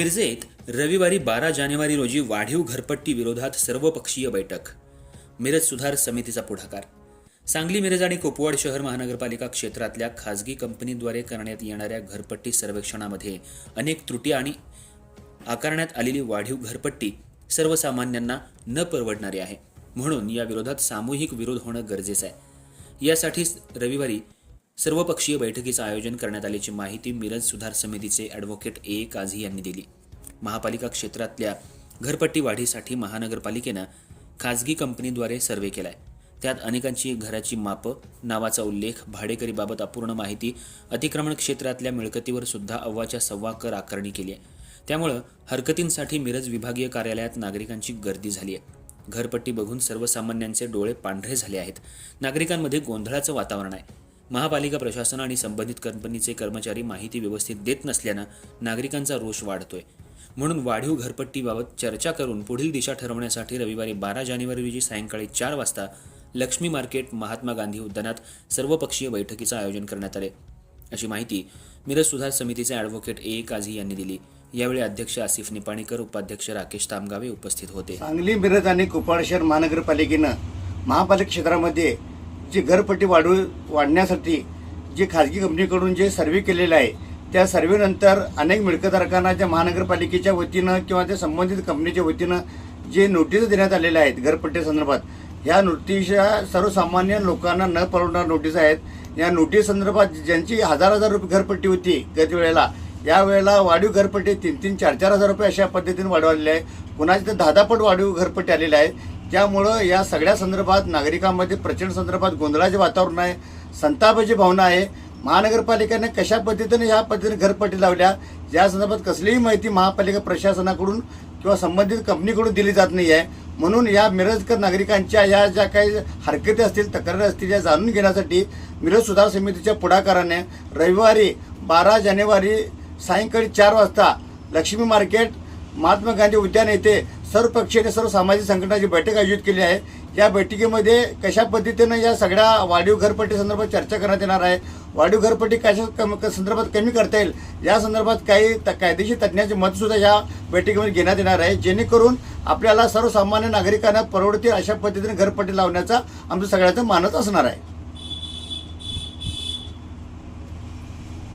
मिरजेत रविवारी बारा जानेवारी रोजी वाढीव घरपट्टी विरोधात सर्वपक्षीय बैठक. मिरज सुधार समितीचा पुढाकार. सांगली मिरज आणि कुपवाड शहर महानगरपालिका क्षेत्रातल्या खाजगी कंपनीद्वारे करण्यात येणाऱ्या घरपट्टी सर्वेक्षणामध्ये अनेक त्रुटी आणि आकारण्यात आलेली वाढीव घरपट्टी सर्वसामान्यांना न परवडणारी आहे. म्हणून या विरोधात सामूहिक विरोध होणं गरजेचं आहे. यासाठीच रविवारी सर्वपक्षीय बैठकीचं आयोजन करण्यात आल्याची माहिती मिरज सुधार समितीचे ॲडव्होकेट ए. काझी यांनी दिली. महापालिका क्षेत्रातल्या घरपट्टी वाढीसाठी महानगरपालिकेनं खाजगी कंपनीद्वारे सर्वे केलाय. त्यात अनेकांची घराची मापं नावाचा उल्लेख भाडेकरीबाबत अपूर्ण माहिती अतिक्रमण क्षेत्रातल्या मिळकतीवर सुद्धा अव्वाच्या सव्वा कर आकारणी केली आहे. त्यामुळं हरकतींसाठी मिरज विभागीय कार्यालयात नागरिकांची गर्दी झाली आहे. घरपट्टी बघून सर्वसामान्यांचे डोळे पांढरे झाले आहेत. नागरिकांमध्ये गोंधळाचं वातावरण आहे. महापालिका प्रशासन आणि संबंधित कंपनीचे कर्मचारी माहिती व्यवस्थित देत नसल्यानं नागरिकांचा रोष वाढतोय. म्हणून वाढीव घरपट्टीबाबत चर्चा करून पुढील दिशा ठरवण्यासाठी रविवारी बारा जानेवारी रोजी सायंकाळी चार वाजता लक्ष्मी मार्केट महात्मा गांधी उद्यानात सर्वपक्षीय बैठकीचं आयोजन करण्यात आले. अशी माहिती मिरज सुधार समितीचे ॲडव्होकेट ए. काझी यांनी दिली. यावेळी अध्यक्ष आसिफ निपाणीकर उपाध्यक्ष राकेश तामगावे उपस्थित होते. सांगली मिरज आणि कुपवाड शहर महानगरपालिकेनं महापालिका क्षेत्रामध्ये जी घरपट्टी वाढू वाढण्यासाठी जे खाजगी कंपनीकडून जे सर्व्हे केलेलं आहे त्या सर्व्हेनंतर अनेक मिळकतधारकांना ज्या महानगरपालिकेच्या वतीनं किंवा त्या संबंधित कंपनीच्या वतीनं जे नोटीस देण्यात आलेल्या आहेत घरपट्टी संदर्भात ह्या नोटीस सर्वसामान्य लोकांना न परवडणार नोटीस आहेत. या नोटीस संदर्भात ज्यांची हजार हजार रुपये घरपट्टी होती गत वेळेला या वेळेला वाढीव घरपट्टी तीन तीन चार चार हजार रुपये अशा पद्धतीने वाढवलेले आहे. कुणाचे तर दहा दहा पट वाढीव घरपट्टी आलेले आहे. त्यामुळं या सगळ्या संदर्भात नागरिकांमध्ये प्रचंड संदर्भात गोंधळाचे वातावरण आहे संतापाची भावना आहे. महानगरपालिकेने कशा पद्धतीने या पद्धतीने घरपट्टी लावल्या या संदर्भात कसलीही माहिती महापालिका प्रशासनाकडून किंवा संबंधित कंपनीकडून दिली जात नाही आहे म्हणून या मिरजकर नागरिकांच्या या ज्या काही हरकती असतील तक्रारी असतील या जाणून घेण्यासाठी मिरज सुधार समितीच्या पुढाकाराने रविवारी बारा जानेवारी सायंकाळी चार वाजता लक्ष्मी मार्केट महात्मा गांधी उद्यान येथे सर्व पक्षीय आणि सर्व सामाजिक संघटनाची बैठक आयोजित केली आहे. या बैठकीमध्ये कशा पद्धतीनं या सगळ्या वाढीव घरपट्टी संदर्भात चर्चा करण्यात येणार आहे? वाढीव घरपट्टी कशा कम क- संदर्भात कमी करता येईल? या संदर्भात काही त- कायदेशीर तज्ज्ञांचे मत सुद्धा या बैठकीमध्ये घेण्यात येणार आहे. जेणेकरून आपल्याला सर्वसामान्य नागरिकांना परवडतील अशा पद्धतीने घरपट्टी लावण्याचा आमचं सगळ्यांचं मानत असणार आहे.